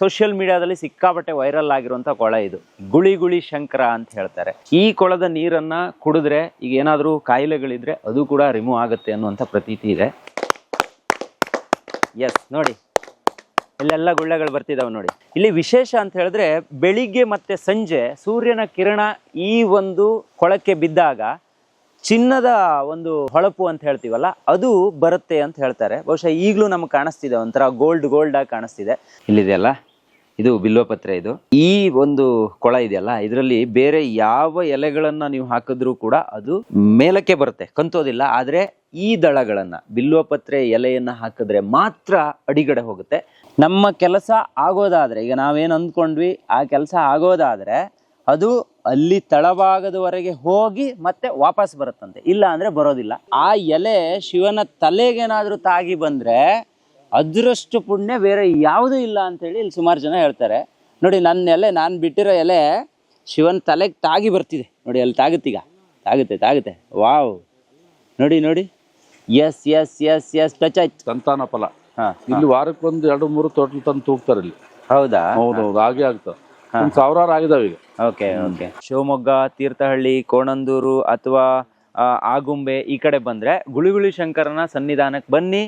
Social ಮೀಡಿಯಾದಲ್ಲಿ ಸಿಕ್ಕಾಪಟ್ಟೆ viral ಆಗಿರುವಂತ ಕೊಳ ಇದು. ಗುಳಿ ಗುಳಿ ಶಂಕರ ಅಂತ ಹೇಳ್ತಾರೆ. ಈ ಕೊಳದ ನೀರನ್ನ ಕುಡಿದ್ರೆ ಈಗ ಏನಾದರೂ ಕಾಯಿಲೆಗಳಿದ್ರೆ ಅದು ಕೂಡ ರಿಮೂವ್ ಆಗುತ್ತೆ ಅನ್ನುವಂಥ ಪ್ರತೀತಿ ಇದೆ. ಎಸ್ ನೋಡಿ. ಇಲ್ಲೆಲ್ಲ ಗುಳ್ಳೆಗಳು ಬರ್ತಿದಾವೆ ನೋಡಿ. ಇಲ್ಲಿ ವಿಶೇಷ ಅಂತ ಹೇಳಿದ್ರೆ ಬೆಳಿಗ್ಗೆ ಮತ್ತೆ ಸಂಜೆ ಸೂರ್ಯನ ಕಿರಣ ಈ ಒಂದು ಕೊಳಕ್ಕೆ ಬಿದ್ದಾಗ ಚಿನ್ನದ ಒಂದು ಹೊಳಪು ಅಂತ ಹೇಳ್ತೀವಲ್ಲ, ಅದು ಬರುತ್ತೆ ಅಂತ ಹೇಳ್ತಾರೆ. ಬಹುಶಃ ಈಗಲೂ ನಮ್ಗೆ ಕಾಣಿಸ್ತಿದೆ ಒಂಥರ ಗೋಲ್ಡ್ ಗೋಲ್ಡ್ ಆಗಿ ಕಾಣಿಸ್ತಿದೆ. ಇಲ್ಲಿದೆಯಲ್ಲ? ಇದು ಬಿಲ್ವಪತ್ರೆ ಇದು. ಈ ಒಂದು ಕೊಳ ಇದೆಯಲ್ಲ, ಇದರಲ್ಲಿ ಬೇರೆ ಯಾವ ಎಲೆಗಳನ್ನ ನೀವು ಹಾಕಿದ್ರೂ ಕೂಡ ಅದು ಮೇಲಕ್ಕೆ ಬರುತ್ತೆ, ಕಂತೋದಿಲ್ಲ. ಆದ್ರೆ ಈ ದಳಗಳನ್ನ ಬಿಲ್ವಪತ್ರೆ ಎಲೆಯನ್ನ ಹಾಕಿದ್ರೆ ಮಾತ್ರ ಅಡಿಗಡೆ ಹೋಗುತ್ತೆ. ನಮ್ಮ ಕೆಲಸ ಆಗೋದಾದ್ರೆ, ಈಗ ನಾವೇನು ಅಂದ್ಕೊಂಡ್ವಿ, ಆ ಕೆಲಸ ಆಗೋದಾದ್ರೆ ಅದು ಅಲ್ಲಿ ತಳಭಾಗದವರೆಗೆ ಹೋಗಿ ಮತ್ತೆ ವಾಪಸ್ ಬರುತ್ತಂತೆ. ಇಲ್ಲ ಅಂದ್ರೆ ಬರೋದಿಲ್ಲ. ಆ ಎಲೆ ಶಿವನ ತಲೆಗೇನಾದ್ರೂ ತಾಗಿ ಬಂದ್ರೆ ಅದರಷ್ಟು ಪುಣ್ಯ ಬೇರೆ ಯಾವುದೂ ಇಲ್ಲ ಅಂತೇಳಿ ಇಲ್ಲಿ ಸುಮಾರು ಜನ ಹೇಳ್ತಾರೆ. ನೋಡಿ ನನ್ನ ಎಲೆ ನಾನು ಬಿಟ್ಟಿರೋ ಎಲೆ ಶಿವನ ತಲೆಗೆ ತಾಗಿ ಬರ್ತಿದೆ. ನೋಡಿ ಅಲ್ಲಿ ತಾಗುತ್ತೀಗ. ತಾಗುತ್ತೆ ತಾಗುತ್ತೆ. ವಾವ್. ನೋಡಿ ನೋಡಿ. Yes yes yes yes touch ಆಯ್ತು. ಸಂತಾನ ಫಲ. ಹಾ ಇಲ್ಲಿ ವಾರಕ್ಕೊಂದು ಎರಡು ಮೂರು ತೋಟಲ್ ತಂದು ತೂಗ್ತಾರೆ ಇಲ್ಲಿ. ಹೌದಾ? ಹೌದು ಹಾಗೆ ಆಗ್ತದೆ. ಸಾವಿರಾರು ಆಗಿದಾವೆ ಈಗ. Okay okay. ಶಿವಮೊಗ್ಗ ತೀರ್ಥಹಳ್ಳಿ ಕೋಣಂದೂರು ಅಥವಾ ಆಗುಂಬೆ ಈ ಕಡೆ ಬಂದ್ರೆ ಗುಳಿಗುಳಿ ಶಂಕರನ ಸನ್ನಿಧಾನಕ್ಕೆ ಬನ್ನಿ.